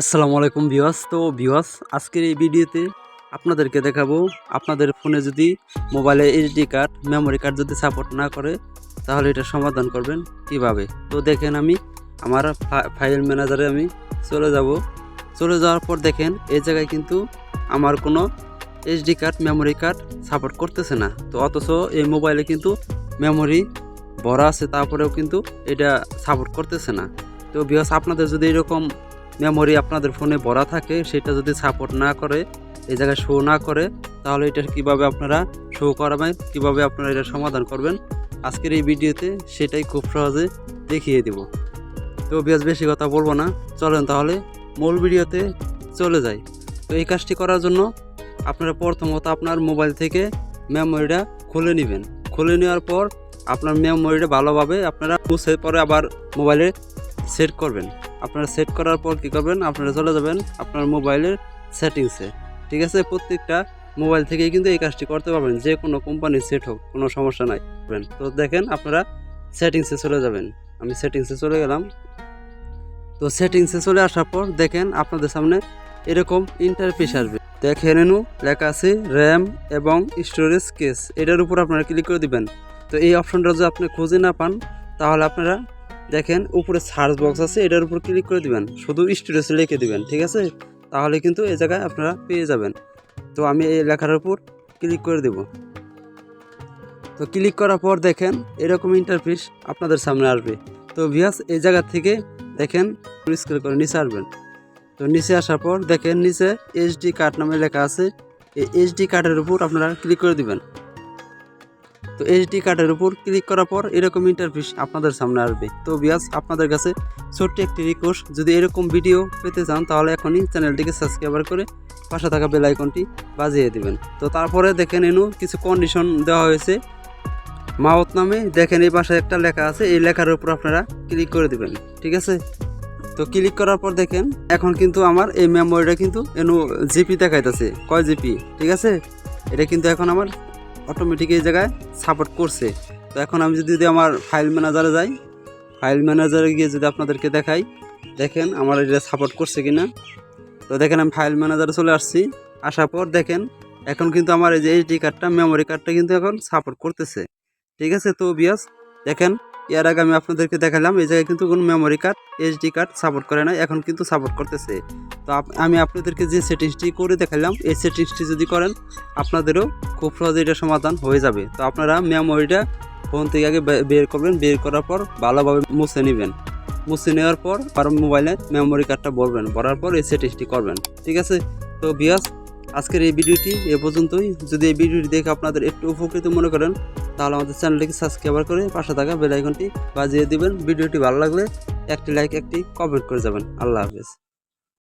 আসসালামু আলাইকুম ভিওয়াস তো ভিওয়াস আজকের এই ভিডিওতে আপনাদেরকে দেখাবো, আপনাদের ফোনে যদি মোবাইলে এইচডি কার্ড, মেমোরি কার্ড যদি সাপোর্ট না করে, তাহলে এটা সমাধান করবেন কীভাবে? তো দেখেন আমি, আমার ফাইল ম্যানেজারে আমি চলে যাব। চলে যাওয়ার পর দেখেন, এই জায়গায় কিন্তু আমার কোনো HD card, memory card support করতেছে না। তো অথচ এই মোবাইলে কিন্তু মেমোরি ভরা আছে, তারপরেও কিন্তু এটা সাপোর্ট করতেছে না। তো বিকজ আপনাদের যদি এরকম মেমোরি আপনাদের ফোনে ভরা থাকে, সেটা যদি সাপোর্ট না করে, এই জায়গায় শো না করে, তাহলে এটা কীভাবে আপনারা শো করাবেন, কীভাবে আপনারা এটা সমাধান করবেন, আজকের এই ভিডিওতে সেটাই খুব সহজে দেখিয়ে দেব। তো বেশ বেশি কথা বলব না, চলেন তাহলে মূল ভিডিওতে চলে যাই। তো এই কাজটি করার জন্য আপনারা প্রথমত আপনার মোবাইল থেকে মেমোরিটা খুলে নেবেন। খুলে নেওয়ার পর আপনার মেমোরিটা ভালোভাবে আপনারা মুছে পরে আবার মোবাইলে সেট করবেন। আপনারা সেট করার পর কী করবেন? আপনারা চলে যাবেন আপনার মোবাইলের সেটিংসে ঠিক আছে? প্রত্যেকটা মোবাইল থেকেই কিন্তু এই কাজটি করতে পারবেন। যে কোনো কোম্পানির সেট হোক, কোনো সমস্যা নাই। তো দেখেন আপনারা সেটিংসে চলে যাবেন। আমি সেটিংসে চলে গেলাম। তো সেটিংসে চলে আসার পর দেখেন আপনাদের সামনে এরকম ইন্টারফেস আসবে। দেখে এনু লেখা আছে র্যাম এবং স্টোরেজ কেস এটার উপর আপনারা ক্লিক করে দিবেন। তো এই অপশনটা যদি আপনি খুঁজে না পান, তাহলে আপনারা দেখেন, উপরে সার্চ বক্স আছে, এটার উপর ক্লিক করে দিবেন। শুধু স্টোরেজ লিখে দিবেন, ঠিক আছে? তাহলে কিন্তু এই জায়গায় আপনারা পেয়ে যাবেন। তো আমি এই লেখার উপর ক্লিক করে দেব। তো ক্লিক করার পর দেখেন, এরকম ইন্টারফেস আপনাদের সামনে আসবে। তো ভিয়াস এই জায়গা থেকে দেখেন স্ক্রল করে নিচে আসবেন। তো নিচে আসার পর দেখেন, নিচে এইচডি কার্ড নামে লেখা আছে। এই এইচডি কার্ডের উপর আপনারা ক্লিক করে দিবেন। তো এইচডি কার্ডের উপর ক্লিক করার পর এরকম ইন্টারফেস আপনাদের সামনে আসবে। তো বিয়াস আপনাদের কাছে ছোট্ট একটি রিকোয়েস্ট যদি এরকম ভিডিও পেতে চান, তাহলে এখনই চ্যানেলটিকে সাবস্ক্রাইব করে পাশে থাকা বেল আইকনটি বাজিয়ে দেবেন। তো তারপরে দেখেন এনু কিছু কন্ডিশন দেওয়া হয়েছে। মাউথ নামে দেখেন এই পাশে একটা লেখা আছে, এই লেখার উপর আপনারা ক্লিক করে দিবেন, ঠিক আছে? তো ক্লিক করার পর দেখেন, এখন কিন্তু আমার এই মেমোরিটা কিন্তু এনু জিপি দেখাইতেছে, কয় জিপি ঠিক আছে? এটা কিন্তু এখন আমার অটোমেটিক এই জায়গায় সাপোর্ট করছে। তো এখন আমি যদি আমার ফাইল ম্যানেজারে যাই ফাইল ম্যানেজারে গিয়ে যদি আপনাদেরকে দেখাই, দেখেন আমার এটা সাপোর্ট করছে কি না তো দেখেন আমি ফাইল ম্যানেজারে চলে আসছি, আসার পর দেখেন এখন কিন্তু আমার এই যে এইচডি কার্ডটা মেমোরি কার্ডটা কিন্তু এখন সাপোর্ট করতেছে। ঠিক আছে? তো বিয়াস দেখেন এর আগে আমি আপনাদেরকে দেখালাম, এই জায়গায় কিন্তু কোনো memory card HD card support করে না এখন কিন্তু সাপোর্ট করতেছে। তো আমি আপনাদেরকে যে সেটিংসটি করে দেখালাম, এই সেটিংসটি যদি করেন, আপনাদেরও খুব সহজে এটা সমাধান হয়ে যাবে। তো আপনারা মেমোরিটা ফোন থেকে আগে বের করবেন, বের করার পর ভালোভাবে মুছে নেবেন। মুছে নেওয়ার পর আর মোবাইলে মেমোরি কার্ডটা ভরবেন, ভরার পর এই সেটিংসটি করবেন। ঠিক আছে? তো বিয়াস আজকের এই ভিডিওটি এ পর্যন্তই। যদি এই ভিডিওটি দেখে আপনাদের একটু উপকৃত মনে করেন, তাহলে আমাদের চ্যানেলটিকে সাবস্ক্রাইব করে পাশে থাকা বেল আইকনটি বাজিয়ে দিবেন। ভিডিওটি ভালো লাগলে একটি লাইক একটি কমেন্ট করে যাবেন। আল্লাহ হাফেজ।